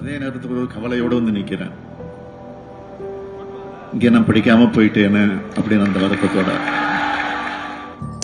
அதே நேரத்தில் ஒரு கவலையோடு வந்து நிற்கிறேன். இங்கே நான் படிக்காம போயிட்டேன்னு அப்படின்னு அந்த வருத்தத்தோட.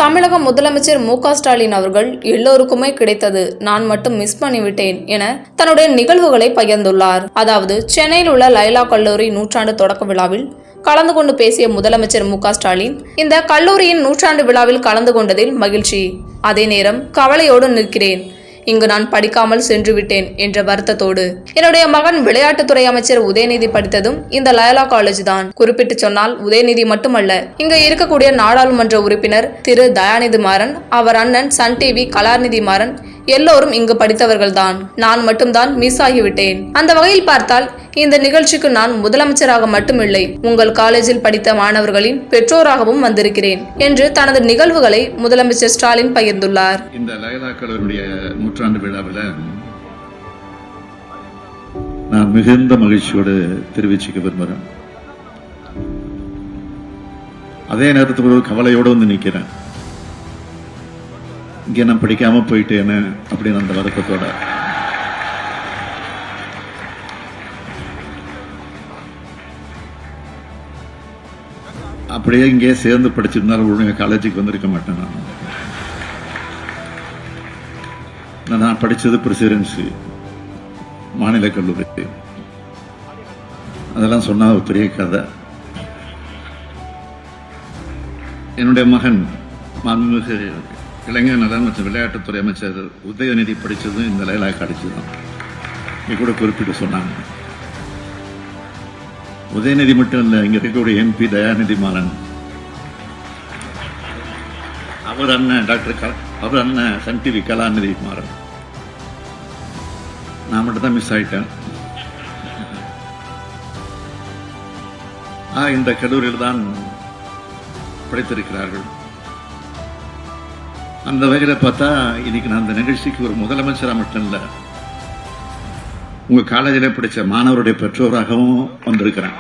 தமிழக முதலமைச்சர் மு ஸ்டாலின் அவர்கள் எல்லோருக்குமே கிடைத்தது நான் மட்டும் மிஸ் பண்ணிவிட்டேன் என தன்னுடைய நிகழ்வுகளை பகிர்ந்துள்ளார். அதாவது சென்னையில் உள்ள லைலா கல்லூரி நூற்றாண்டு தொடக்க விழாவில் கலந்து கொண்டு பேசிய முதலமைச்சர் மு ஸ்டாலின் இந்த கல்லூரியின் நூற்றாண்டு விழாவில் கலந்து கொண்டதில் மகிழ்ச்சி. அதே நேரம் கவலையோடு நிற்கிறேன். இங்கு நான் படிக்காமல் சென்று விட்டேன் என்ற வருத்தத்தோடு. என்னுடைய மகன் விளையாட்டுத்துறை அமைச்சர் உதயநிதி படித்ததும் இந்த லயலா காலேஜ் தான். குறிப்பிட்டு சொன்னால் உதயநிதி மட்டுமல்ல. இங்கு இருக்கக்கூடிய நாடாளுமன்ற உறுப்பினர் திரு தயாநிதி மாறன் அவர் அண்ணன் சன் டிவி கலாநிதி மாறன் எல்லோரும் இங்கு படித்தவர்கள்தான். நான் மட்டும்தான் மிஸ் ஆகிவிட்டேன். அந்த வகையில் பார்த்தால் இந்த நிகழ்ச்சிக்கு நான் முதலமைச்சராக மட்டுமில்லை உங்கள் காலேஜில் படித்த மாணவர்களின் பெற்றோராகவும் வந்திருக்கிறேன் என்று தனது நிகழ்வுகளை முதலமைச்சர் ஸ்டாலின் பகிர்ந்துள்ளார். இந்த லயலாக்களுடைய நூற்றாண்டு விழாவில் நான் மிகுந்த மகிழ்ச்சியோடு தெரிவிச்சுக்க விரும்புகிறேன் அதே நேரத்துக்கு ஒரு கவலையோடு வந்து நிற்கிறேன் இங்கே நான் படிக்காமல் போயிட்டேன்னு அப்படின்னு அந்த வருத்தத்தோட அப்படியே இங்கே சேர்ந்து படிச்சிருந்தாலும் ஒழுங்காக காலேஜுக்கு வந்திருக்க மாட்டேன் நான். நான் படித்தது பிரசிடென்சி மாநில கல்லூரி. அதெல்லாம் சொன்னால் ஒரு பெரிய கதை. என்னுடைய மகன் மாண்புமிகு இளைஞர் நலன் மற்றும் விளையாட்டுத்துறை அமைச்சர் உதயநிதி படித்ததும் இந்த லைலாக அடிச்சதும். தான் இங்க கூட குறிப்பிட்டு சொன்னாங்க. உதயநிதி மட்டும் இல்ல இங்க இருக்கக்கூடிய எம்பி தயாநிதி மாறன். அவர் அண்ணன் டாக்டர் க- அவர் அண்ணன் சன் டிவி கலாநிதி மாறன். நான் மட்டும் தான் மிஸ் ஆயிட்டேன். ஆ இந்த கல்லூரியில் தான் படைத்திருக்கிறார்கள். அந்த வகையில் பார்த்தா இன்னைக்கு நான் அந்த நிகழ்ச்சிக்கு ஒரு முதலமைச்சரா மட்டும் இல்ல உங்கள் காலேஜில் படித்த மாணவருடைய பெற்றோராகவும் வந்திருக்கிறேன்